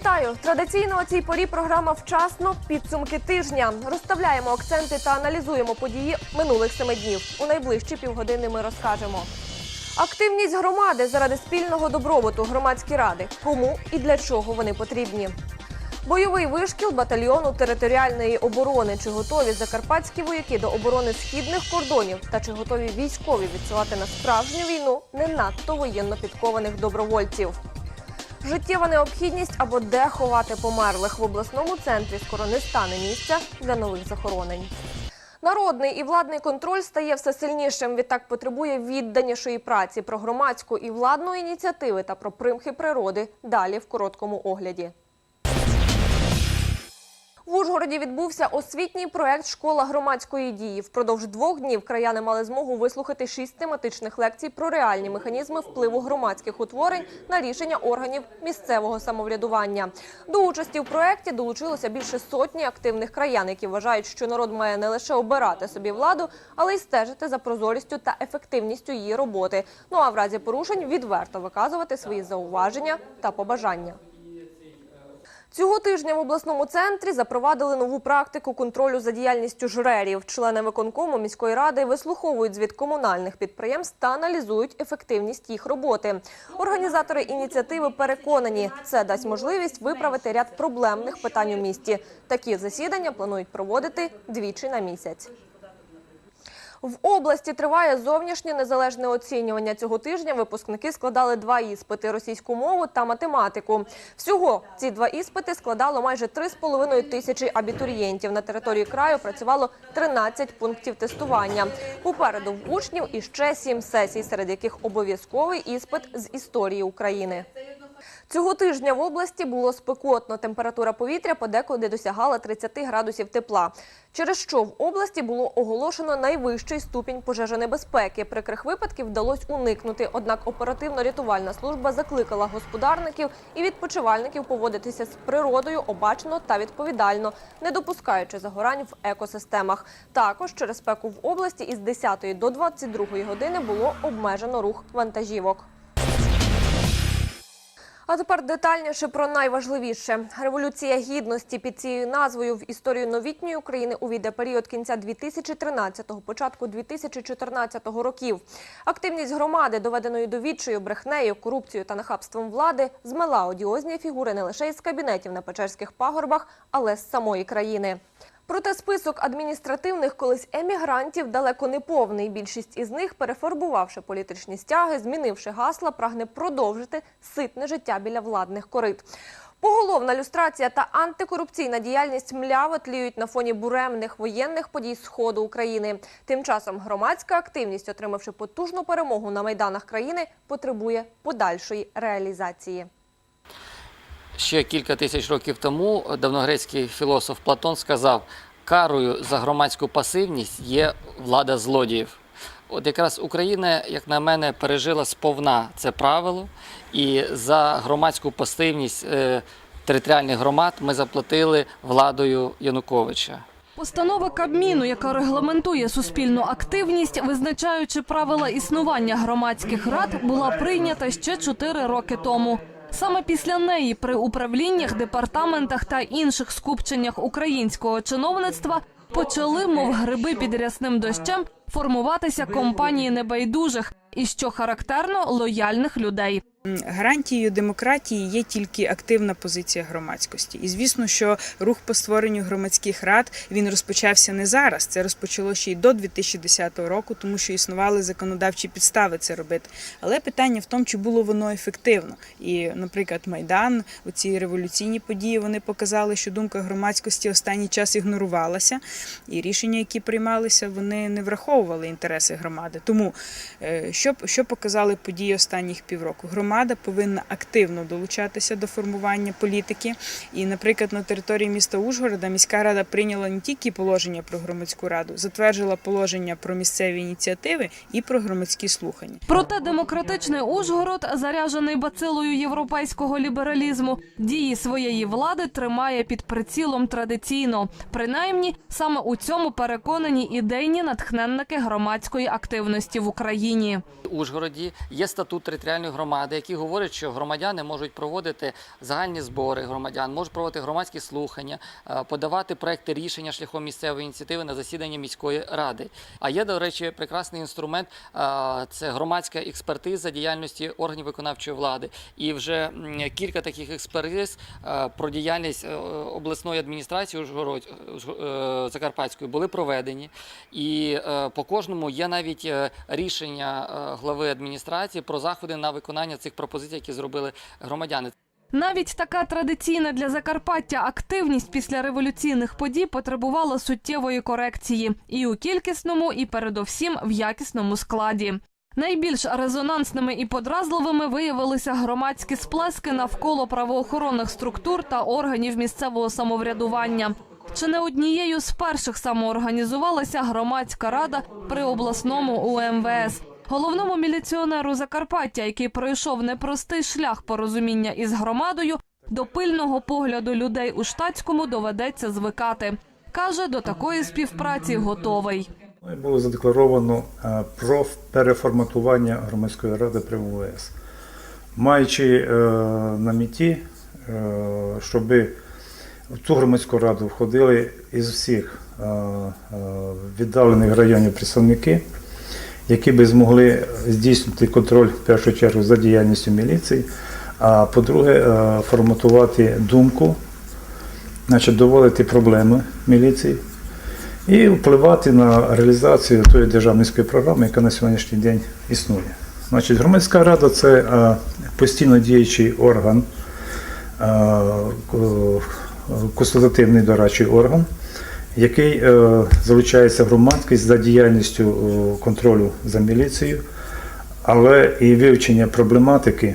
Вітаю! Традиційно у цій порі програма вчасно підсумки тижня. Розставляємо акценти та аналізуємо події минулих семи днів. У найближчі півгодини ми розкажемо. Активність громади заради спільного добробуту громадські ради. Кому і для чого вони потрібні? Бойовий вишкіл батальйону територіальної оборони. Чи готові закарпатські вояки до оборони східних кордонів? Та чи готові військові відсилати на справжню війну не надто воєнно підкованих добровольців? Життєва необхідність або де ховати померлих в обласному центрі скоро не стане місця для нових захоронень. Народний і владний контроль стає все сильнішим. Відтак потребує відданішої праці про громадську і владну ініціативи та про примхи природи. Далі в короткому огляді. В Ужгороді відбувся освітній проект Школа громадської дії. Впродовж двох днів краяни мали змогу вислухати шість тематичних лекцій про реальні механізми впливу громадських утворень на рішення органів місцевого самоврядування. До участі в проекті долучилося більше сотні активних краян, які вважають, що народ має не лише обирати собі владу, але й стежити за прозорістю та ефективністю її роботи. Ну а в разі порушень відверто виказувати свої зауваження та побажання. Цього тижня в обласному центрі запровадили нову практику контролю за діяльністю жрерів. Члени виконкому міської ради вислуховують звіт комунальних підприємств та аналізують ефективність їх роботи. Організатори ініціативи переконані, це дасть можливість виправити ряд проблемних питань у місті. Такі засідання планують проводити двічі на місяць. В області триває зовнішнє незалежне оцінювання. Цього тижня випускники складали два іспити – російську мову та математику. Всього ці два іспити складало майже 3,5 тисячі абітурієнтів. На території краю працювало 13 пунктів тестування. Попереду в учнів іще сім сесій, серед яких обов'язковий іспит з історії України. Цього тижня в області було спекотно. Температура повітря подекуди досягала 30 градусів тепла. Через що в області було оголошено найвищий ступінь пожежонебезпеки. Прикрих випадків вдалося уникнути. Однак оперативно-рятувальна служба закликала господарників і відпочивальників поводитися з природою обачно та відповідально, не допускаючи загорань в екосистемах. Також через спеку в області із 10 до 22 години було обмежено рух вантажівок. А тепер детальніше про найважливіше. Революція гідності під цією назвою в історію новітньої України увійде період кінця 2013-го, початку 2014 років. Активність громади, доведеної до відчаю, брехнею, корупцією та нахабством влади, змела одіозні фігури не лише із кабінетів на Печерських пагорбах, але з самої країни. Проте список адміністративних колись емігрантів далеко не повний. Більшість із них, перефарбувавши політичні стяги, змінивши гасла, прагне продовжити ситне життя біля владних корит. Поголовна люстрація та антикорупційна діяльність мляво тліють на фоні буремних воєнних подій сходу України. Тим часом громадська активність, отримавши потужну перемогу на майданах країни, потребує подальшої реалізації. Ще кілька тисяч років тому давногрецький філософ Платон сказав: карою за громадську пасивність є влада злодіїв. От якраз Україна, як на мене, пережила сповна це правило, і за громадську пасивність е, територіальних громад ми заплатили владою Януковича. Постанова Кабміну, яка регламентує суспільну активність, визначаючи правила існування громадських рад, була прийнята ще чотири роки тому. Саме після неї при управліннях, департаментах та інших скупченнях українського чиновництва почали, мов гриби під рясним дощем, формуватися компанії небайдужих і, що характерно, лояльних людей. Гарантією демократії є тільки активна позиція громадськості. І звісно, що рух по створенню громадських рад він розпочався не зараз. Це розпочало ще й до 2010 року, тому що існували законодавчі підстави це робити. Але питання в тому, чи було воно ефективно. І, наприклад, майдан, оці революційні події, вони показали, що думка громадськості останній час ігнорувалася, і рішення, які приймалися, вони не враховували інтереси громади. Тому е, що, що показали події останніх півроку? Громада повинна активно долучатися до формування політики. І, наприклад, на території міста Ужгорода міська рада прийняла не тільки положення про громадську раду, затверджила положення про місцеві ініціативи і про громадські слухання. Проте демократичний Ужгород, заряджений бацилою європейського лібералізму, дії своєї влади тримає під прицілом традиційно. Принаймні, саме у цьому переконані ідейні натхненники громадської активності в Україні. Ужгороді є статут територіальної громади, який говорить, що громадяни можуть проводити загальні збори громадян, можуть проводити громадські слухання, е, подавати проекти рішення шляхом місцевої ініціативи на засідання міської ради. А є, до речі, прекрасний інструмент е, це громадська експертиза діяльності органів виконавчої влади. І вже кілька таких експертиз е, про діяльність обласної адміністрації Закарпатської були проведені. І по кожному є навіть рішення глави адміністрації про заходи на виконання цих пропозицій, які зробили громадяни. Навіть така традиційна для Закарпаття активність після революційних подій потребувала суттєвої корекції і у кількісному, і передовсім в якісному складі. Найбільш резонансними і подразливими виявилися громадські сплески навколо правоохоронних структур та органів місцевого самоврядування. Чи не однією з перших самоорганізувалася громадська рада при обласному УМВС? Головному міліціонеру Закарпаття, який пройшов непростий шлях порозуміння із громадою, до пильного погляду людей у штатському доведеться звикати. Каже, до такої співпраці готовий. Було задекларовано е, про переформатування громадської ради при МВС, маючи е, на меті, е, щоб в цю громадську раду входили із всіх віддалених районів представники, які би змогли здійснити контроль в першу чергу за діяльністю міліції, а по-друге, е, форматувати думку, значить доводити проблеми міліції і впливати на реалізацію тої державницької програми, яка на сьогоднішній день існує. Значить, громадська рада це е, постійно діючий орган, е, консультативний дорадчий орган, який е, залучається в громадськість за діяльністю е, контролю за міліцією, але і вивчення проблематики,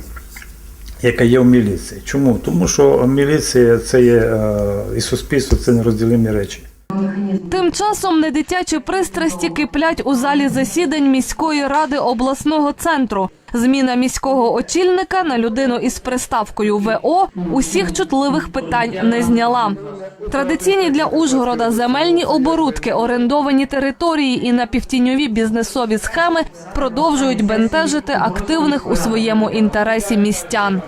яка є в міліції. Чому? Тому що міліція це є е, і суспільство це нерозділимі речі. Тим часом недитячі пристрасті киплять у залі засідань міської ради обласного центру. Зміна міського очільника на людину із приставкою ВО усіх чутливих питань не зняла. Традиційні для Ужгорода земельні оборудки, орендовані території і напівтіньові бізнесові схеми продовжують бентежити активних у своєму інтересі містян.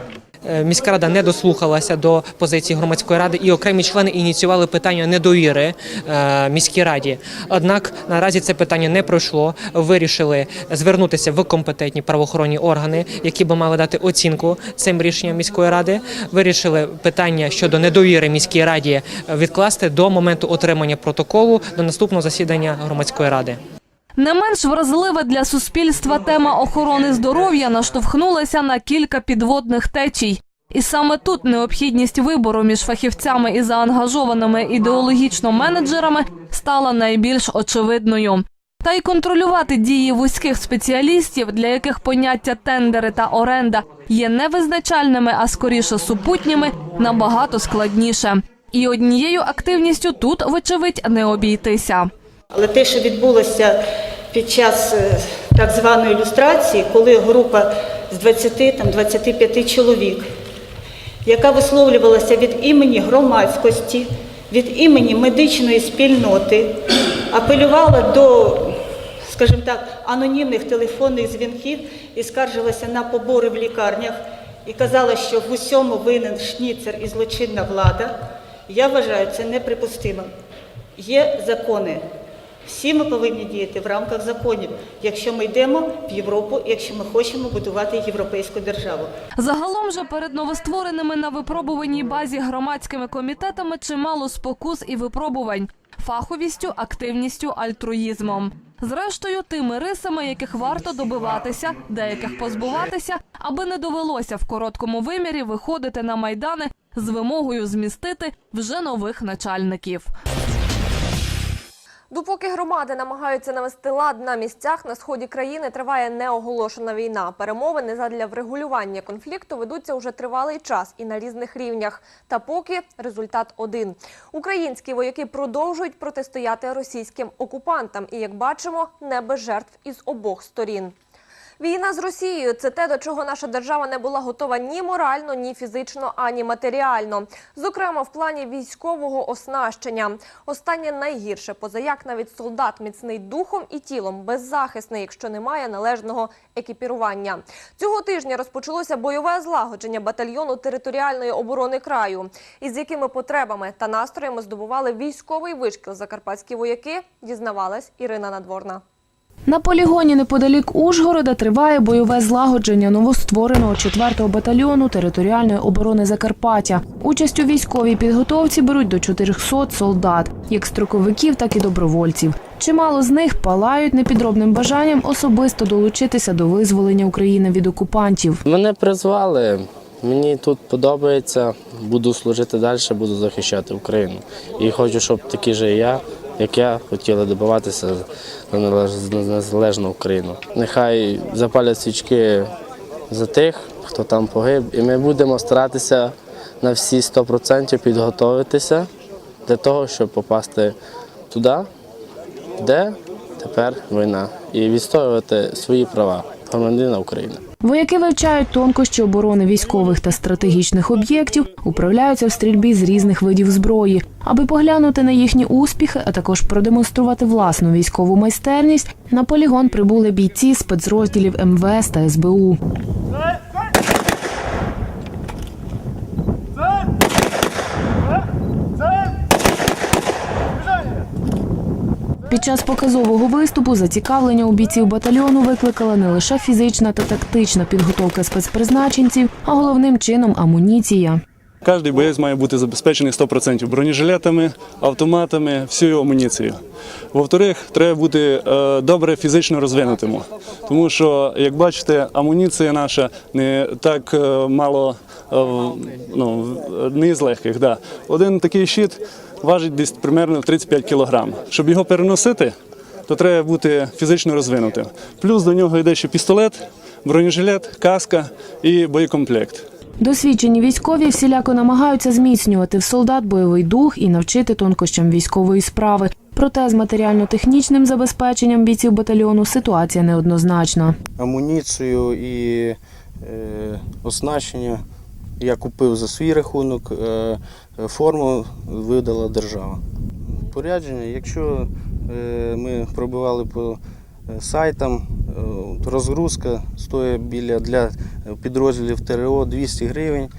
Е, Міська рада не дослухалася до позиції громадської ради, і окремі члени ініціювали питання недовіри е, міській раді. Однак наразі це питання не пройшло. Вирішили звернутися в компетентні правоохоронні органи, які би мали дати оцінку цим рішенням міської ради. Вирішили питання щодо недовіри міській раді відкласти до моменту отримання протоколу до наступного засідання громадської ради. Не менш вразлива для суспільства тема охорони здоров'я наштовхнулася на кілька підводних течій. І саме тут необхідність вибору між фахівцями і заангажованими ідеологічно менеджерами стала найбільш очевидною. Та й контролювати дії вузьких спеціалістів, для яких поняття тендери та оренда є не визначальними, а скоріше супутніми, набагато складніше. І однією активністю тут, вочевидь, не обійтися. Але те, що відбулося під час е, так званої ілюстрації, коли група з 20 там, 25 чоловік, яка висловлювалася від імені громадськості, від імені медичної спільноти, апелювала до, скажімо так, анонімних телефонних дзвінків і скаржилася на побори в лікарнях і казала, що в усьому винен шніцер і злочинна влада, я вважаю це неприпустимим. Є закони. Всі ми повинні діяти в рамках законів, якщо ми йдемо в Європу, якщо ми хочемо будувати європейську державу. Загалом же перед новоствореними на випробуваній базі громадськими комітетами чимало спокус і випробувань фаховістю, активністю, альтруїзмом. Зрештою, тими рисами, яких варто добиватися, деяких позбуватися, аби не довелося в короткому вимірі виходити на майдани з вимогою змістити вже нових начальників. Допоки громади намагаються навести лад на місцях, на сході країни триває неоголошена війна. Перемовини задля врегулювання конфлікту ведуться уже тривалий час і на різних рівнях. Та поки результат один: українські вояки продовжують протистояти російським окупантам, і як бачимо, не без жертв із обох сторін. Війна з Росією це те, до чого наша держава не була готова ні морально, ні фізично, ані матеріально. Зокрема, в плані військового оснащення. Останнє найгірше, позаяк навіть солдат міцний духом і тілом, беззахисний, якщо немає належного екіпірування. Цього тижня розпочалося бойове злагодження батальйону територіальної оборони краю. Із якими потребами та настроями здобували військовий вишкіл закарпатські вояки, дізнавалась Ірина Надворна. На полігоні неподалік Ужгорода триває бойове злагодження новоствореного 4-го батальйону територіальної оборони Закарпаття. Участь у військовій підготовці беруть до 400 солдат, як строковиків, так і добровольців. Чимало з них палають непідробним бажанням особисто долучитися до визволення України від окупантів. Мене призвали. Мені тут подобається. Буду служити далі, буду захищати Україну. І хочу, щоб такі же я, як я, хотіли добиватися на незалежну Україну. Нехай запалять свічки за тих, хто там погиб, і ми будемо старатися на всі 100% підготуватися для того, щоб попасти туди, де тепер війна, і відстоювати свої права громадянина України. Вояки вивчають тонкощі оборони військових та стратегічних об'єктів, управляються в стрільбі з різних видів зброї. Аби поглянути на їхні успіхи, а також продемонструвати власну військову майстерність, на полігон прибули бійці спецрозділів МВС та СБУ. Під час показового виступу зацікавлення у бійців батальйону викликала не лише фізична та тактична підготовка спецпризначенців, а головним чином амуніція. Кожний боєць має бути забезпечений 100% бронежилетами, автоматами, всією амуніцією. Во-вторых, треба бути е, добре фізично розвинутим. Тому що, як бачите, амуніція наша не так е, мало е, ну, не з легких. Да. Один такий щит важить десь примерно 35 кг. Щоб його переносити, то треба бути фізично розвинутим. Плюс до нього йде ще пістолет, бронежилет, каска і боєкомплект. Досвідчені військові всіляко намагаються зміцнювати в солдат бойовий дух і навчити тонкощам військової справи. Проте з матеріально-технічним забезпеченням бійців батальйону ситуація неоднозначна. амуніцію і е, оснащення я купив за свій рахунок, е, форму видала держава. Порядження, якщо е, ми пробивали по е, сайтам, розгрузка стоїть біля для підрозділів ТРО 200 гривень.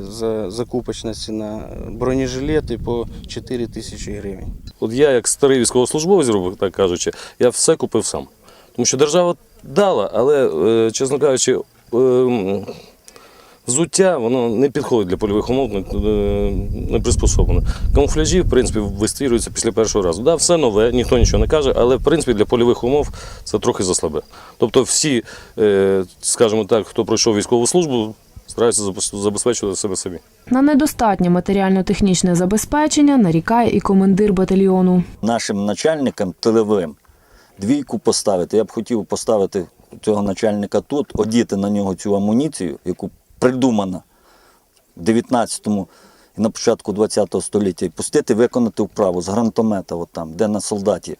За закупочна ціна бронежилети по 4 тисячі гривень. От я, як старий військовослужбовець, так кажучи, я все купив сам. Тому що держава дала, але, чесно кажучи, е, м, взуття воно не підходить для польових умов, не, е, не приспособлено. Камуфляжі, в принципі, вистрілюються після першого разу. Да, все нове, ніхто нічого не каже, але в принципі для польових умов це трохи заслабе. Тобто всі, е, скажімо так, хто пройшов військову службу, стараються забезпечувати себе самі. На недостатнє матеріально-технічне забезпечення нарікає і командир батальйону. нашим начальникам тиловим двійку поставити. Я б хотів поставити цього начальника тут, одіти на нього цю амуніцію, яку придумана в 19-му і на початку 20-го століття, і пустити виконати вправу з гранатомета, от там, де на солдаті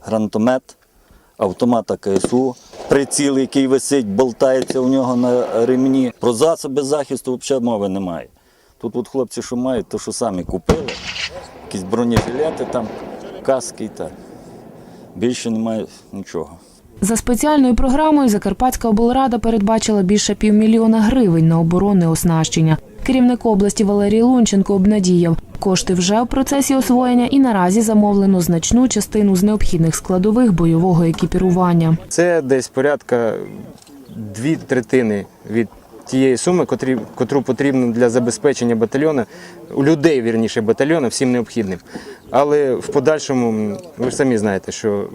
гранатомет, автомата КСУ, приціл, який висить, болтається у нього на ремні. Про засоби захисту взагалі мови немає. Тут от хлопці, що мають, то що самі купили, якісь бронежилети там, каски та більше немає нічого. За спеціальною програмою Закарпатська облрада передбачила більше півмільйона гривень на оборонне оснащення. Керівник області Валерій Лунченко обнадіяв, кошти вже в процесі освоєння і наразі замовлено значну частину з необхідних складових бойового екіпірування. Це десь порядка дві третини від тієї суми, котрі, котру потрібно для забезпечення батальйону, у людей, вірніше, батальйону, всім необхідним. Але в подальшому, ви ж самі знаєте, що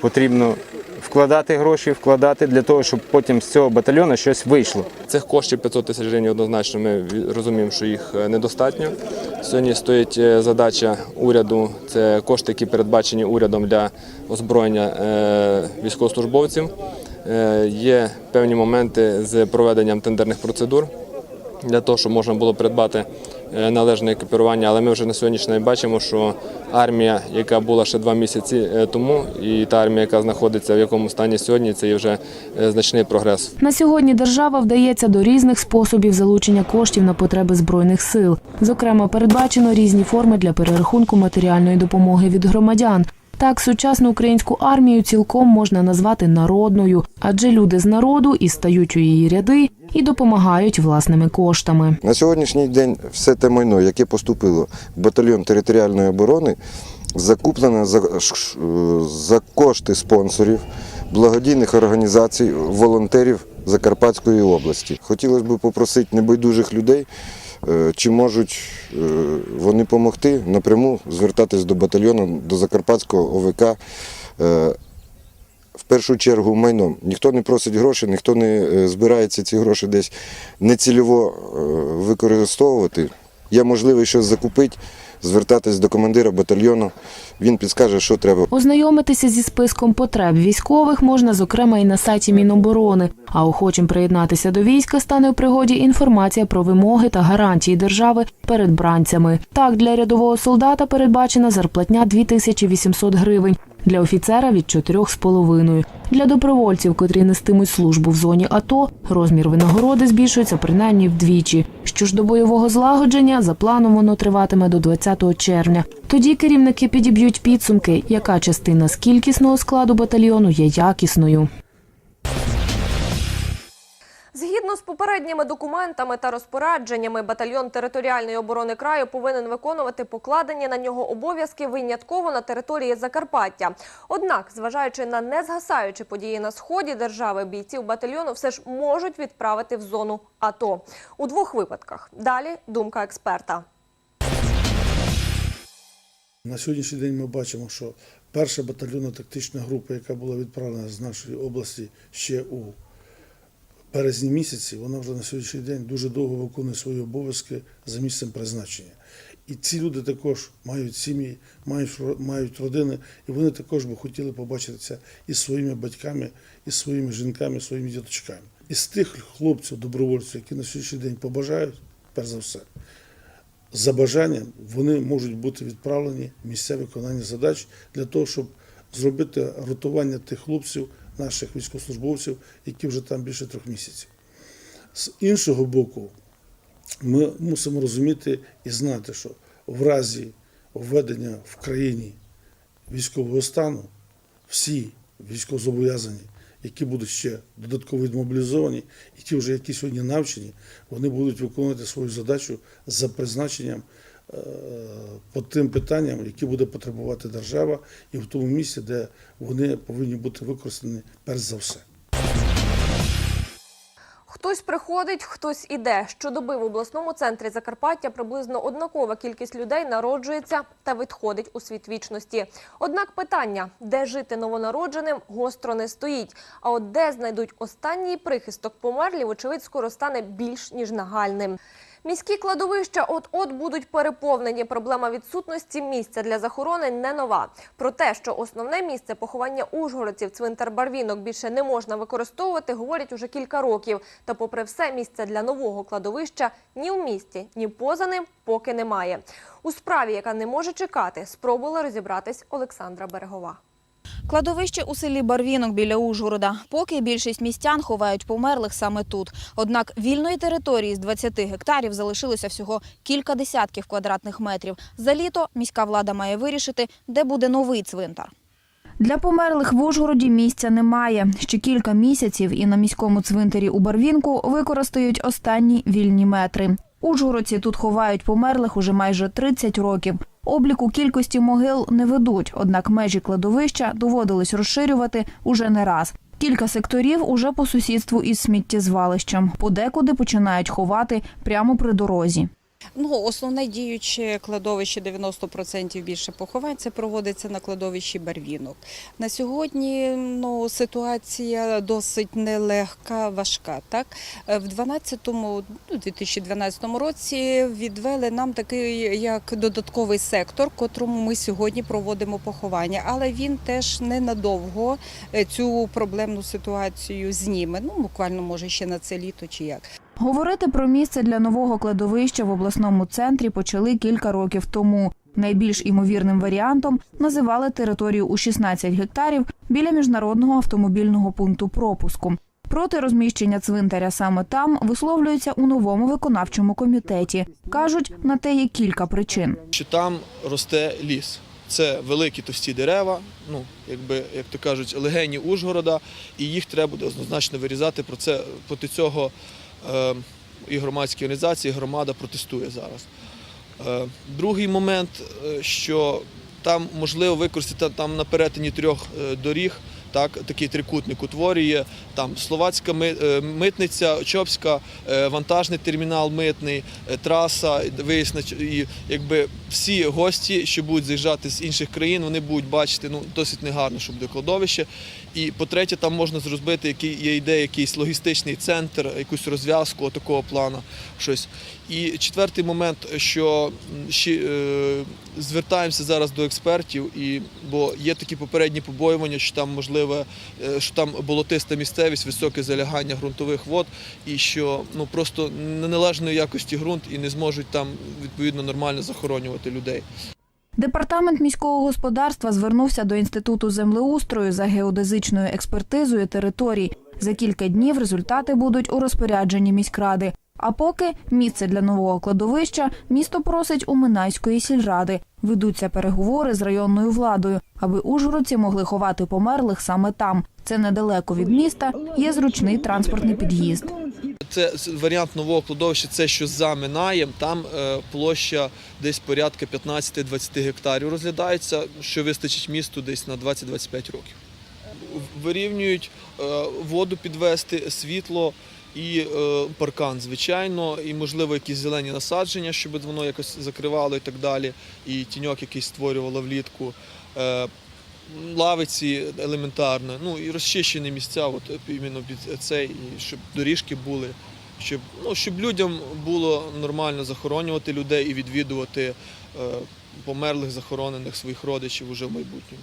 потрібно вкладати гроші, вкладати для того, щоб потім з цього батальйону щось вийшло. Цих коштів 500 тисяч гривень однозначно ми розуміємо, що їх е, недостатньо. Сьогодні стоїть е, задача уряду, це кошти, які передбачені урядом для озброєння е, військовослужбовців. Є певні моменти з проведенням тендерних процедур для того, щоб можна було придбати належне екіпірування. Але ми вже на сьогоднішній день бачимо, що армія, яка була ще два місяці е, тому, і та армія, яка знаходиться в якому стані сьогодні, це є вже е, значний прогрес. На сьогодні держава вдається до різних способів залучення коштів на потреби збройних сил. Зокрема, передбачено різні форми для перерахунку матеріальної допомоги від громадян. Так, сучасну українську армію цілком можна назвати народною, адже люди з народу і стають у її ряди і допомагають власними коштами. На сьогоднішній день все те майно, яке поступило в батальйон територіальної оборони, закуплено за, за кошти спонсорів, благодійних організацій, волонтерів Закарпатської області. Хотілося б попросити небайдужих людей, чи можуть е, вони допомогти напряму звертатись до батальйону, до Закарпатського ОВК. е, в першу чергу майном. Ніхто не просить гроші, ніхто не е, збирається ці гроші десь нецільово е, використовувати. Є можливість щось закупити, звертатись до командира батальйону, він підскаже, що треба. Ознайомитися зі списком потреб військових можна, зокрема, і на сайті Міноборони. А охочим приєднатися до війська стане у пригоді інформація про вимоги та гарантії держави перед бранцями. Так, для рядового солдата передбачена зарплатня 2800 гривень. Для офіцера від 4,5. Для добровольців, котрі нестимуть службу в зоні АТО, розмір винагороди збільшується принаймні вдвічі. Що ж до бойового злагодження, за планом воно триватиме до 20 червня. Тоді керівники підіб'ють підсумки, яка частина з кількісного складу батальйону є якісною. Згідно з попередніми документами та розпорядженнями, батальйон територіальної оборони краю повинен виконувати покладені на нього обов'язки винятково на території Закарпаття. Однак, зважаючи на незгасаючі події на сході держави, бійців батальйону все ж можуть відправити в зону АТО у двох випадках. Далі думка експерта. На сьогоднішній день ми бачимо, що перша батальйонна тактична група, яка була відправлена з нашої області ще у березні місяці, вона вже на сьогоднішній день дуже довго виконує свої обов'язки за місцем призначення. І ці люди також мають сім'ї, мають, мають родини, і вони також би хотіли побачитися із своїми батьками, із своїми жінками, своїми діточками. Із тих хлопців, добровольців, які на сьогоднішній день побажають, перш за все, за бажанням вони можуть бути відправлені в місця виконання задач для того, щоб зробити ротування тих хлопців, наших військовослужбовців, які вже там більше трьох місяців. З іншого боку, ми мусимо розуміти і знати, що в разі введення в країні військового стану всі військовозобов'язані, які будуть ще додатково відмобілізовані, і ті, вже які сьогодні навчені, вони будуть виконувати свою задачу за призначенням е, по тим питанням, які буде потребувати держава, і в тому місці, де вони повинні бути використані перш за все. Хтось приходить, хтось іде. Щодоби в обласному центрі Закарпаття приблизно однакова кількість людей народжується та відходить у світ вічності. Однак питання, де жити новонародженим, гостро не стоїть. А от де знайдуть останній прихисток померлі, очевидь, скоро стане більш ніж нагальним. Міські кладовища от-от будуть переповнені. Проблема відсутності місця для захоронень не нова. Про те, що основне місце поховання ужгородців цвинтар Барвінок більше не можна використовувати, говорять уже кілька років. Та, попри все, місця для нового кладовища ні в місті, ні поза ним поки немає. У справі, яка не може чекати, спробувала розібратись Олександра Берегова. Кладовище у селі Барвінок біля Ужгорода. Поки більшість містян ховають померлих саме тут. Однак вільної території з 20 гектарів залишилося всього кілька десятків квадратних метрів. За літо міська влада має вирішити, де буде новий цвинтар. Для померлих в Ужгороді місця немає. Ще кілька місяців і на міському цвинтарі у Барвінку використають останні вільні метри. Ужгородці тут ховають померлих уже майже 30 років. Обліку кількості могил не ведуть, однак межі кладовища доводилось розширювати уже не раз. Кілька секторів уже по сусідству із сміттєзвалищем. Подекуди починають ховати прямо при дорозі. Ну, основне діюче кладовище 90% більше поховань це проводиться на кладовищі Барвінок. На сьогодні ну, ситуація досить нелегка, важка. Так? Е, В 12-му, ну, 2012 році відвели нам такий як додатковий сектор, котрому ми сьогодні проводимо поховання. Але він теж ненадовго е, цю проблемну ситуацію зніме. Ну, буквально може ще на це літо чи як. Говорити про місце для нового кладовища в обласному центрі почали кілька років тому. Найбільш імовірним варіантом називали територію у 16 гектарів біля міжнародного автомобільного пункту пропуску. Проти розміщення цвинтаря саме там висловлюються у новому виконавчому комітеті. кажуть, на те є кілька причин. що там росте ліс. Це великі товсті дерева, ну якби як то кажуть, легені Ужгорода, і їх треба буде однозначно вирізати. Про це проти цього і громадські організації, і громада протестує зараз. Е, другий момент, е, що там можливо використати там на перетині трьох е, доріг. Так, такий трикутник утворює там словацька е, митниця, Чопська, вантажний термінал митний, траса, виїзд і якби всі гості, що будуть заїжджати з інших країн, вони будуть бачити ну досить негарно, що буде кладовище. І по-третє, там можна зробити який є ідея, якийсь логістичний центр, якусь розв'язку такого плану. Щось. І четвертий момент, що ще е, звертаємося зараз до експертів, і бо є такі попередні побоювання, що там можливе, е, що там болотиста місцевість, високе залягання ґрунтових вод, і що ну просто неналежної якості ґрунт і не зможуть там відповідно нормально захоронювати людей. Департамент міського господарства звернувся до інституту землеустрою за геодезичною експертизою територій. За кілька днів результати будуть у розпорядженні міськради. А поки місце для нового кладовища місто просить у Минайської сільради. Ведуться переговори з районною владою, аби ужгородці могли ховати померлих саме там. Це недалеко від міста. Є зручний транспортний під'їзд. Це варіант нового кладовища, це що за Минаєм, там е, площа десь порядка 15-20 гектарів розглядається, що вистачить місту десь на 20-25 років. Вирівнюють е, воду підвести, світло і е, паркан, звичайно, і можливо якісь зелені насадження, щоб воно якось закривало і так далі, і тіньок якийсь створювало влітку. Лавиці елементарно, ну і розчищені місця, от іменно під цей, і щоб доріжки були, щоб, ну, щоб людям було нормально захоронювати людей і відвідувати е, померлих, захоронених своїх родичів уже в майбутньому.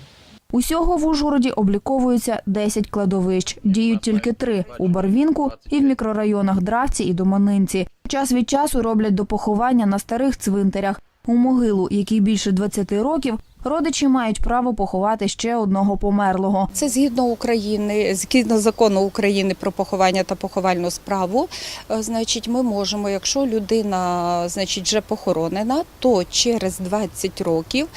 Усього в Ужгороді обліковується 10 кладовищ. Діють тільки три – у Барвінку і в мікрорайонах Дравці і Доманинці. Час від часу роблять до поховання на старих цвинтарях. У могилу, якій більше 20 років, родичі мають право поховати ще одного померлого. Це згідно України, згідно закону України про поховання та поховальну справу. е, Значить, ми можемо, якщо людина значить, вже похоронена, то через 20 років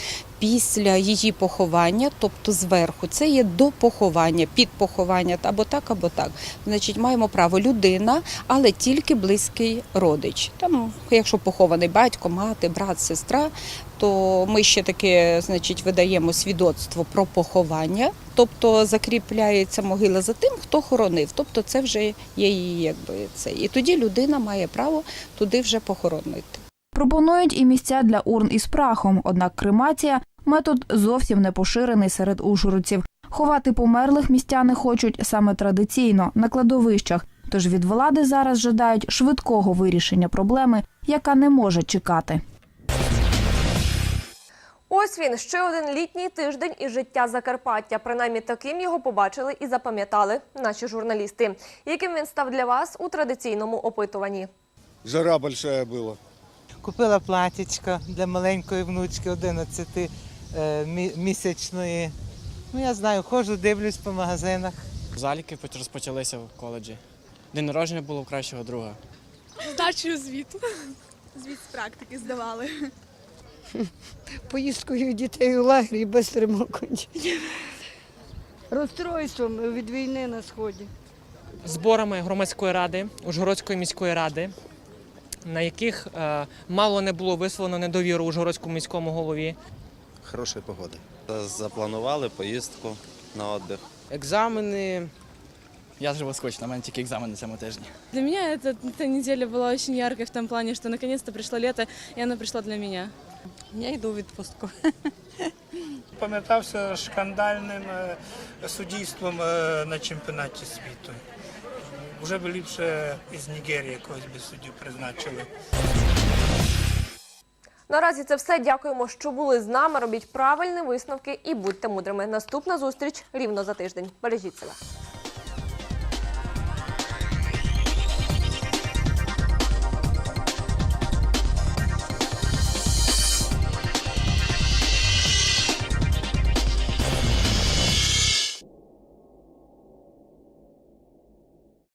після її поховання, тобто зверху, це є до поховання, під поховання, або так, або так. Значить, маємо право людина, але тільки близький родич. Там, якщо похований батько, мати, брат, сестра, то ми ще таке, значить, видаємо свідоцтво про поховання, тобто закріпляється могила за тим, хто хоронив. Тобто це вже є її якби це. І тоді людина має право туди вже похоронити. Пропонують і місця для урн із прахом, однак кремація – метод зовсім не поширений серед ужгородців. Ховати померлих містяни хочуть саме традиційно, на кладовищах. Тож від влади зараз жадають швидкого вирішення проблеми, яка не може чекати. Ось він ще один літній тиждень із життя Закарпаття. Принаймні таким його побачили і запам'ятали наші журналісти. Яким він став для вас у традиційному опитуванні? Жара большая была. Купила платічко для маленької внучки 11 е, мі- місячної. Ну, я знаю, ходжу, дивлюсь по магазинах. Заліки розпочалися в коледжі. День народження було у кращого друга. Здачу звіту. Звіт з практики здавали. Поїздкою дітей у лагері без тримоконь. Розстройством від війни на сході. зборами громадської ради, Ужгородської міської ради, на яких е, мало не було висловлено недовіру Ужгородському міському голові Хорошої погоди. Запланували поїздку на віддих. Екзамени. Я живу скучно, у мене тільки екзамени цьому тижні. Для меня эта, эта неделя была очень яркой в том плане, что наконец-то пришло лето, и оно пришло для меня. Я йду у відпустку. Пам'ятався шкандальним е, суддівством е, на чемпіонаті світу. Вже б ліпше із Нігерії якогось би суддю призначили. Наразі це все. Дякуємо, що були з нами. Робіть правильні висновки і будьте мудрими. Наступна зустріч рівно за тиждень. Бережіть себе.